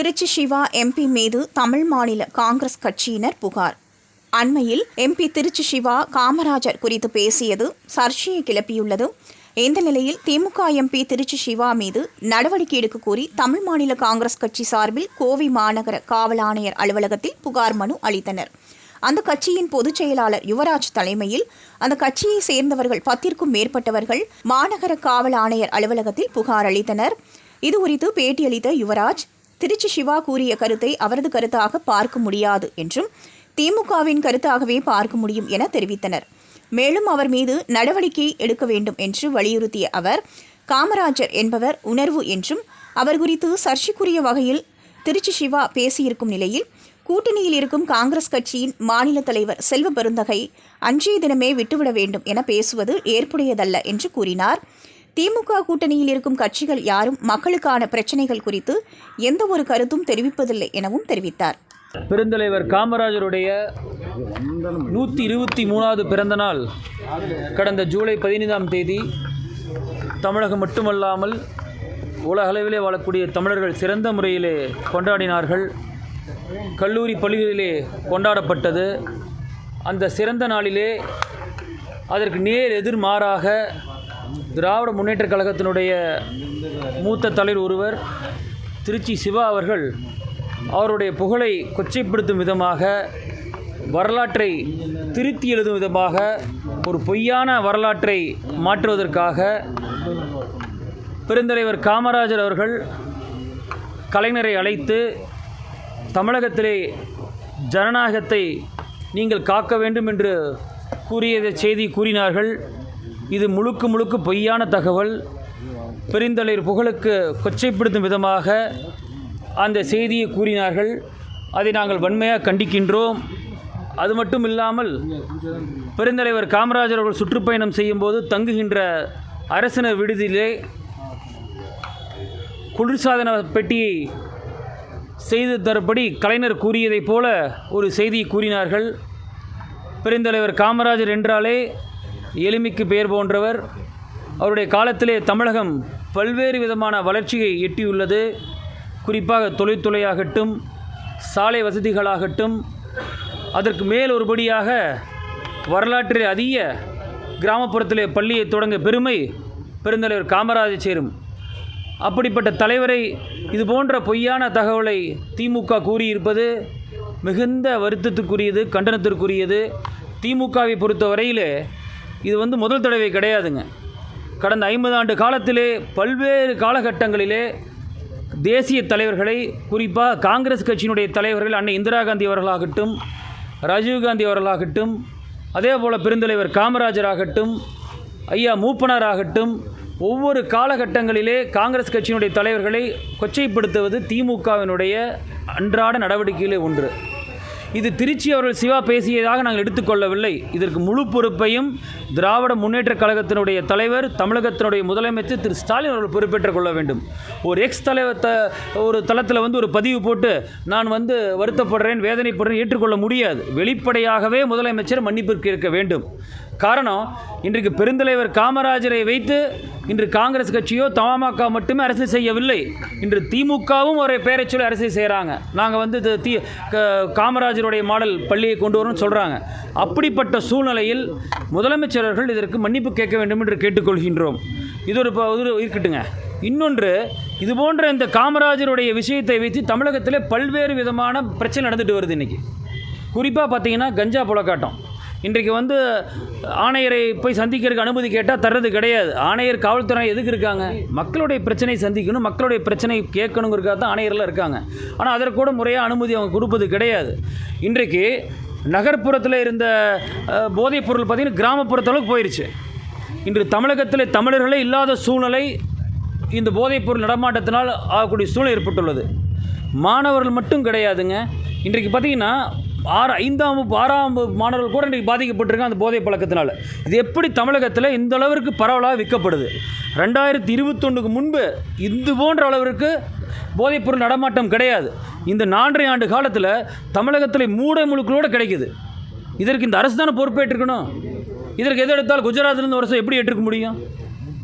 Trichy Siva MP மீது தமிழ் மாநில காங்கிரஸ் கட்சியினர் புகார். அண்மையில் எம்பி திருச்சி சிவா காமராஜர் குறித்து பேசியது சர்ச்சையை கிளப்பியுள்ளது. இந்த நிலையில் திமுக எம்பி திருச்சி சிவா மீது நடவடிக்கை எடுக்க கோரி தமிழ் மாநில காங்கிரஸ் கட்சி சார்பில் கோவை மாநகர காவல் ஆணையர் அலுவலகத்தில் புகார் மனு அளித்தனர். அந்த கட்சியின் பொதுச் செயலாளர் யுவராஜ் தலைமையில் அந்த கட்சியை சேர்ந்தவர்கள் பத்திற்கும் மேற்பட்டவர்கள் மாநகர காவல் ஆணையர் அலுவலகத்தில் புகார் அளித்தனர். இது குறித்து பேட்டியளித்த யுவராஜ் திருச்சி சிவா கூறிய கருத்தை அவரது கருத்தாக பார்க்க முடியாது என்றும் திமுகவின் கருத்தாகவே பார்க்க முடியும் என தெரிவித்தனர். மேலும் அவர் மீது நடவடிக்கை எடுக்க வேண்டும் என்று வலியுறுத்திய அவர் காமராஜர் என்பவர் உணர்வு என்றும் அவர் குறித்து சர்ச்சைக்குரிய வகையில் திருச்சி சிவா பேசியிருக்கும் நிலையில் கூட்டணியில் இருக்கும் காங்கிரஸ் கட்சியின் மாநில தலைவர் செல்வ பெருந்தகை அன்றைய தினமே விட்டுவிட வேண்டும் என பேசுவது ஏற்புடையதல்ல என்று கூறினார். திமுக கூட்டணியில் இருக்கும் கட்சிகள் யாரும் மக்களுக்கான பிரச்சனைகள் குறித்து எந்த ஒரு கருத்தும் தெரிவிப்பதில்லை எனவும் தெரிவித்தார். பெருந்தலைவர் காமராஜருடைய நூற்றி இருபத்தி மூணாவது பிறந்த நாள் கடந்த ஜூலை பதினைந்தாம் தேதி தமிழகம் மட்டுமல்லாமல் உலகளவிலே வாழக்கூடிய தமிழர்கள் சிறந்த முறையிலே கொண்டாடினார்கள். கல்லூரி பள்ளிகளிலே கொண்டாடப்பட்டது. அந்த சிறந்த நாளிலே அதற்கு நேர் எதிர்மாறாக திராவிட முன்னேற்றக் கழகத்தினுடைய மூத்த தலைவர் ஒருவர் திருச்சி சிவா அவர்கள் அவருடைய புகழை கொச்சைப்படுத்தும் விதமாக வரலாற்றை திருத்தி எழுதும் விதமாக ஒரு பொய்யான வரலாற்றை மாற்றுவதற்காக பெருந்தலைவர் காமராஜர் அவர்கள் கலைஞரை அழைத்து தமிழகத்திலே ஜனநாயகத்தை நீங்கள் காக்க வேண்டும் என்று கூறிய செய்தி கூறினார்கள். இது முழுக்க முழுக்க பொய்யான தகவல். பெருந்தலைவர் புகழுக்கு கொச்சைப்படுத்தும் விதமாக அந்த செய்தியை கூறினார்கள். அதை நாங்கள் வன்மையாக கண்டிக்கின்றோம். அது மட்டும் இல்லாமல் பெருந்தலைவர் காமராஜர் அவர்கள் சுற்றுப்பயணம் செய்யும்போது தங்குகின்ற அரசினர் விடுதியிலே குளிர்சாதன பெட்டியை செய்து தரப்படி கலைஞர் கூறியதைப் போல ஒரு செய்தியை கூறினார்கள். பெருந்தலைவர் காமராஜர் என்றாலே எளிமைக்கு பெயர் போன்றவர். அவருடைய காலத்திலே தமிழகம் பல்வேறு விதமான வளர்ச்சியை எட்டியுள்ளது. குறிப்பாக தொழில்துறையாகட்டும் சாலை வசதிகளாகட்டும் அதற்கு மேல் ஒருபடியாக வரலாற்றில் அதிக கிராமப்புறத்திலே பள்ளியை தொடங்க பெருமை பெருந்தலைவர் காமராஜர் சேரும். அப்படிப்பட்ட தலைவரை இது போன்ற பொய்யான தகவலை திமுக கூறியிருப்பது மிகுந்த வருத்தத்துக்குரியது கண்டனத்திற்குரியது. திமுகவை பொறுத்தவரையிலே இது வந்து முதல் தடவை கிடையாதுங்க. கடந்த ஐம்பது ஆண்டு காலத்திலே பல்வேறு காலகட்டங்களிலே தேசிய தலைவர்களை குறிப்பாக காங்கிரஸ் கட்சியினுடைய தலைவர்கள் அன்னை இந்திரா காந்தி அவர்களாகட்டும் ராஜீவ்காந்தி அவர்களாகட்டும் அதே போல் பெருந்தலைவர் காமராஜர் ஆகட்டும் ஐயா மூப்பனார் ஆகட்டும் ஒவ்வொரு காலகட்டங்களிலே காங்கிரஸ் கட்சியினுடைய தலைவர்களை கொச்சைப்படுத்துவது திமுகவினுடைய அன்றாட நடவடிக்கையிலே ஒன்று. இது திருச்சி அவர்கள் சிவா பேசியதாக நாங்கள் எடுத்துக்கொள்ளவில்லை. இதற்கு முழு பொறுப்பையும் திராவிட முன்னேற்றக் கழகத்தினுடைய தலைவர் தமிழகத்தினுடைய முதலமைச்சர் திரு ஸ்டாலின் அவர்கள் பொறுப்பேற்றுக் கொள்ள வேண்டும். ஒரு எக்ஸ் தலைவர் த ஒரு தளத்தில் வந்து ஒரு பதிவு போட்டு நான் வந்து வருத்தப்படுறேன் வேதனைப்படுறேன் ஏற்றுக்கொள்ள முடியாது. வெளிப்படையாகவே முதலமைச்சர் மன்னிப்பு இருக்க வேண்டும். காரணம் இன்றைக்கு பெருந்தலைவர் காமராஜரை வைத்து இன்று காங்கிரஸ் கட்சியோ தமாகா மட்டுமே அரசியல் செய்யவில்லை. இன்று திமுகவும் ஒரு பெயரை சொல்லி அரசியல் செய்கிறாங்க நாங்கள் வந்து இது தி க- காமராஜருடைய மாடல் பள்ளியை கொண்டு வரோம்னு சொல்கிறாங்க அப்படிப்பட்ட சூழ்நிலையில் முதலமைச்சர்கள் இதற்கு மன்னிப்பு கேட்க வேண்டும் என்று கேட்டுக்கொள்கின்றோம். இது ஒரு இது ஒரு இருக்கட்டுங்க. இன்னொன்று இது போன்ற இந்த காமராஜருடைய விஷயத்தை வைத்து தமிழகத்தில் பல்வேறு விதமான பிரச்சனை நடந்துட்டு வருது இன்றைக்கி குறிப்பாக பார்த்தீங்கன்னா கஞ்சா புழக்காட்டம். இன்றைக்கு வந்து ஆணையரை போய் சந்திக்கிறதுக்கு அனுமதி கேட்டால் தர்றது கிடையாது. ஆணையர் காவல்துறை எதுக்கு இருக்காங்க? மக்களுடைய பிரச்சனை சந்திக்கணும் மக்களுடைய பிரச்சனை கேட்கணுங்கிறக்காக தான் ஆணையரில் இருக்காங்க ஆனால் அதற்கூட முறையாக அனுமதி அவங்க கொடுப்பது கிடையாது. இன்றைக்கு நகர்ப்புறத்தில் இருந்த போதைப் பொருள் பார்த்திங்கன்னா கிராமப்புறத்தளவுக்கு போயிடுச்சு இன்று தமிழகத்தில் தமிழர்களே இல்லாத சூழ்நிலை இந்த போதைப்பொருள் நடமாட்டத்தினால் ஆகக்கூடிய சூழ்நிலை ஏற்பட்டுள்ளது. மாணவர்கள் மட்டும் கிடையாதுங்க. இன்றைக்கு பார்த்தீங்கன்னா ஆறு ஐந்தாம் வகுப்பு ஆறாம் வகுப்பு மாணவர்கள் கூட இன்றைக்கு பாதிக்கப்பட்டிருக்காங்க அந்த போதை பழக்கத்தினால். இது எப்படி தமிழகத்தில் இந்த அளவிற்கு பரவலாக விற்கப்படுது? ரெண்டாயிரத்தி இருபத்தொன்றுக்கு முன்பு இது போன்ற அளவிற்கு போதைப்பொருள் நடமாட்டம் கிடையாது. இந்த நான்கரை ஆண்டு காலத்தில் தமிழகத்தில் மூட முழுக்களோடு கிடைக்குது. இதற்கு இந்த அரசு தானே பொறுப்பேற்றுக்கணும் இதற்கு எது எடுத்தால் குஜராத்லேருந்து வருஷம் எப்படி ஏற்றுக்க முடியும்?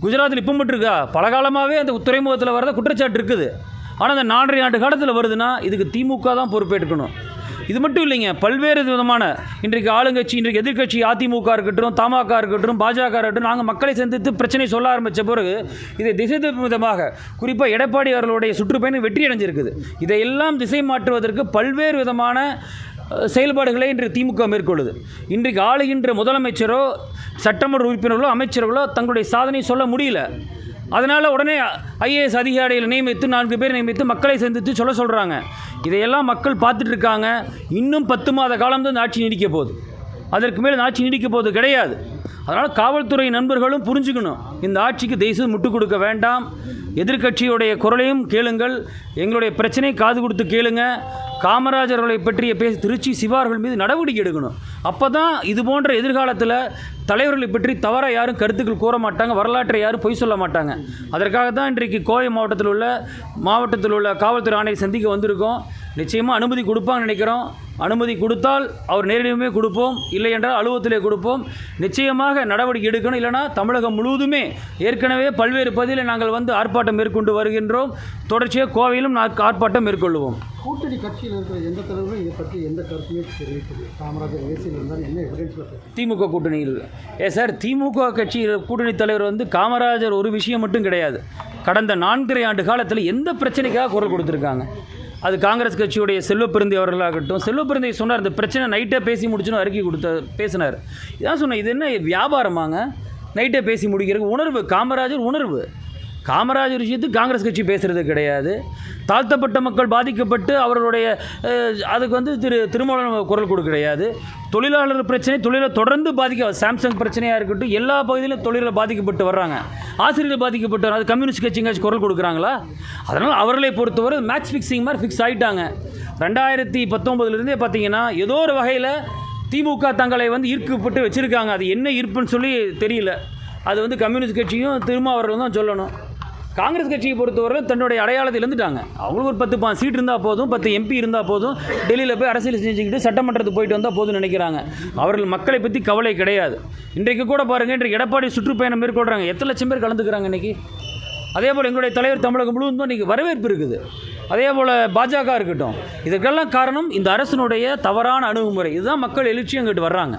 குஜராத்தில் இப்போ மட்டும் இருக்கா பல காலமாகவே அந்த துறைமுகத்தில் வரத குற்றச்சாட்டு இருக்குது. ஆனால் அந்த நாலரை ஆண்டு காலத்தில் வருதுன்னா இதுக்கு திமுக தான் பொறுப்பேற்கணும். இது மட்டும் இல்லைங்க பல்வேறு விதமான இன்றைக்கு ஆளுங்கட்சி இன்றைக்கு எதிர்க்கட்சி அதிமுக இருக்கட்டும் தமாக இருக்கட்டும் பாஜக இருக்கட்டும் நாங்கள் மக்களை சந்தித்து பிரச்சனை சொல்ல ஆரம்பித்த பிறகு இதை திசை திருப்பும் விதமாக குறிப்பாக எடப்பாடி அவர்களுடைய சுற்றுப்பயணம் வெற்றி அடைஞ்சிருக்குது. இதையெல்லாம் திசை மாற்றுவதற்கு பல்வேறு விதமான செயல்பாடுகளை இன்று திமுக மேற்கொள்ளுது. இன்றைக்கு ஆளுகின்ற முதலமைச்சரோ சட்டமன்ற உறுப்பினர்களோ அமைச்சர்களோ தங்களுடைய சாதனை சொல்ல முடியல. அதனால் உடனே ஐஏஎஸ் அதிகாரிகளை நியமித்து நான்கு பேர் நியமித்து மக்களை சந்தித்து சொல்ல சொல்கிறாங்க இதையெல்லாம் மக்கள் பார்த்துட்ருக்காங்க இன்னும் பத்து மாத காலம் இந்த ஆட்சி நீடிக்க போகுது. அதற்கு மேல் இந்த ஆட்சி நீடிக்க போகுது கிடையாது. அதனால் காவல்துறை நண்பர்களும் புரிஞ்சுக்கணும். இந்த ஆட்சிக்கு தயவுசெய்து முட்டுக் கொடுக்க வேண்டாம். எதிர்க்கட்சியுடைய குரலையும் கேளுங்கள். எங்களுடைய பிரச்சனை காது கொடுத்து கேளுங்க. காமராஜர்களை பற்றிய பேசி திருச்சி சிவார்கள் மீது நடவடிக்கை எடுக்கணும். அப்போ தான் இது போன்ற எதிர்காலத்தில் தலைவர்களை பற்றி தவறாக யாரும் கருத்துக்கள் கூற மாட்டாங்க. வரலாற்றை யாரும் பொய் சொல்ல மாட்டாங்க. அதற்காக தான் இன்றைக்கு கோவை மாவட்டத்தில் உள்ள மாவட்டத்தில் உள்ள காவல்துறை ஆணையை சந்திக்க வந்திருக்கோம். நிச்சயமாக அனுமதி கொடுப்பாங்கன்னு நினைக்கிறோம். அனுமதி கொடுத்தால் அவர் நேரடியுமே கொடுப்போம். இல்லை என்றால் அலுவலகத்திலே கொடுப்போம். நிச்சயமாக நடவடிக்கை எடுக்கணும். இல்லைனா தமிழகம் முழுவதுமே ஏற்கனவே பல்வேறு பகுதியில் நாங்கள் வந்து ஆர்ப்பாட்டம் மேற்கொண்டு வருகின்றோம். தொடர்ச்சியாக கோவையிலும் நான் ஆர்ப்பாட்டம் மேற்கொள்வோம் கூட்டணி கட்சியில் இருக்கிற எந்த தலைவரும் இதை பற்றி எந்த கருத்துமே தெரிவிக்கவில்லை. காமராஜர் ஏசியில் இருந்தால் என்ன எவிடன்ஸில் திமுக கூட்டணியில் ஏ சார் திமுக கட்சி கூட்டணி தலைவர் வந்து காமராஜர் ஒரு விஷயம் மட்டும் கிடையாது. கடந்த நான்கரை ஆண்டு காலத்தில் எந்த பிரச்சனைக்காக குரல் கொடுத்துருக்காங்க? அது காங்கிரஸ் கட்சியுடைய செல்வப்பிருந்தி அவர்களாகட்டும் செல்வப்பிருந்தி சொன்னார் இந்த பிரச்சனை நைட்டே பேசி முடிச்சுன்னு அறிக்கை கொடுத்த பேசினார். இதான் சொன்னேன் இது என்ன வியாபாரமாங்க? நைட்டே பேசி முடிக்கிறதுக்கு உணர்வு காமராஜர் உணர்வு. காமராஜர் விஷயத்துக்கு காங்கிரஸ் கட்சி பேசுகிறது கிடையாது. தாழ்த்தப்பட்ட மக்கள் பாதிக்கப்பட்டு அவர்களுடைய அதுக்கு வந்து திரு திருமாவளவன் குரல் கொடுக்க கிடையாது. தொழிலாளர் பிரச்சனை தொழிலை தொடர்ந்து பாதிக்க சாம்சங் பிரச்சனையாக இருக்கட்டும் எல்லா பகுதியிலும் தொழிலில் பாதிக்கப்பட்டு வர்றாங்க. ஆசிரியர்கள் பாதிக்கப்பட்டு வர்றாங்க. அது கம்யூனிஸ்ட் கட்சிங்காச்சும் குரல் கொடுக்குறாங்களா? அதனால் அவர்களை பொறுத்தவரை மேட்ச் ஃபிக்ஸிங் மாதிரி ஃபிக்ஸ் ஆகிட்டாங்க ரெண்டாயிரத்தி பத்தொம்பதுலேருந்தே பார்த்தீங்கன்னா ஏதோ ஒரு வகையில் திமுக தங்களை வந்து ஈர்க்கப்பட்டு வச்சுருக்காங்க. அது என்ன ஈர்ப்புன்னு சொல்லி தெரியல. அது வந்து கம்யூனிஸ்ட் கட்சியும் திருமாவர்களும் தான் சொல்லணும். காங்கிரஸ் கட்சியை பொறுத்தவரை தன்னுடைய அடையாளத்தில் இருந்துட்டாங்க. அவங்களுக்கு ஒரு பத்து பா சீட் இருந்தால் போதும் பத்து எம்பி இருந்தால் போதும் டெல்லியில் போய் அரசியல் செஞ்சுக்கிட்டு சட்டமன்றத்துக்கு போயிட்டு வந்தால் போதும்னு நினைக்கிறாங்க. அவர்கள் மக்களை பற்றி கவலை கிடையாது. இன்றைக்கு கூட பாருங்கள் இன்றைக்கு எடப்பாடி சுற்றுப்பயணம் மேற்கொள்கிறாங்க எத்தனை லட்சம் பேர் கலந்துக்கிறாங்க இன்றைக்கி அதே போல் எங்களுடைய தலைவர் தமிழகம் முழுவதும் இன்றைக்கி வரவேற்பு இருக்குது. அதே போல் பாஜக இருக்கட்டும். இதுக்கெல்லாம் காரணம் இந்த அரசினுடைய தவறான அணுகுமுறை. இதுதான் மக்கள் எழுச்சி அங்கிட்டு வர்றாங்க.